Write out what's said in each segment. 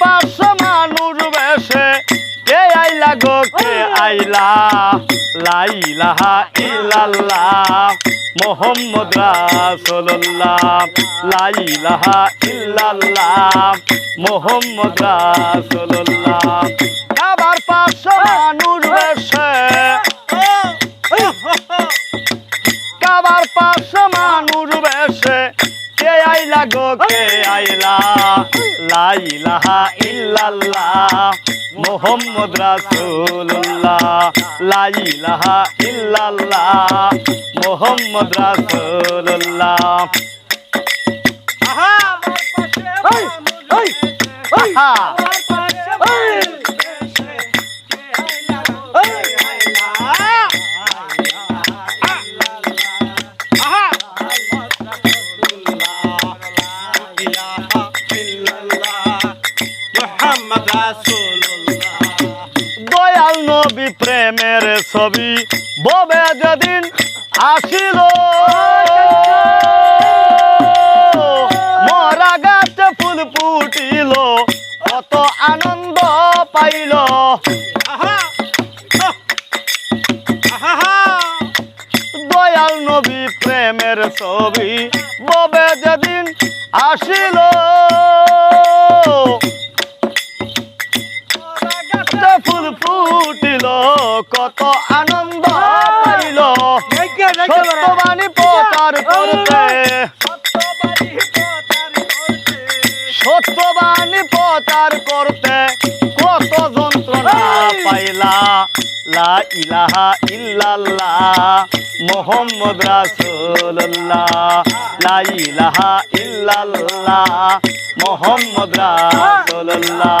পাঁচশো মানুষ বেশে কে আইলা গো, কে আইলা? লাইলাহা ইল্লাল্লাহ, মোহাম্মদ রাসূলুল্লাহ। লাইলাহা ইল্লাল্লাহ, মোহাম্মদ রাসূলুল্লাহ। আবার পাঁচশো মানুষ বেশে কাবার পাঁচশো মানুষ বেশে কে আইলা গো? কে আইলা? লাইলাহা ইল্লাল্লাহ মোহাম্মদ রাসূলুল্লাহ। লাইলাহা ইল্লাল্লাহ মোহাম্মদ রাসূলুল্লাহ। আহা আমার পাশে। আহা। দয়াল নবী প্রেমের ছবি, ববে যেদিন আসিল। মরা গাছে ফুল ফুটিল, কত আনন্দ পাইল। দয়াল নবী প্রেমের ছবি, ববে যেদিন আসিল। গাছে ফুল ফুটিল কত আনন্দ পাইল। সত্যবাণী প্রচার করতে। সত্যবাণী প্রচার করতে কত যন্ত্রণা পাইলা। লা ইলাহা ইল্লাল্লাহ মোহাম্মদ রাসূলুল্লাহ। লা ইলাহা ইল্লাল্লাহ মোহাম্মদ রাসূলুল্লাহ।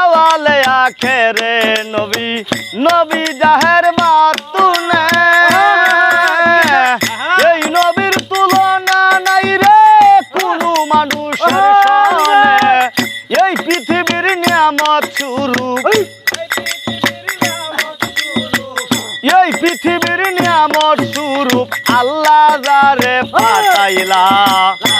আওয়ালে আখেরে নবী নবী জাহের মাতুনে এই নবীর তুলনা নাই রে কোনো মানুষের সনে এই পৃথিবীর নিয়ামত শুরু। এই পৃথিবীর নিয়ামত স্বরূপ আল্লাহ যারে পাঠাইলা।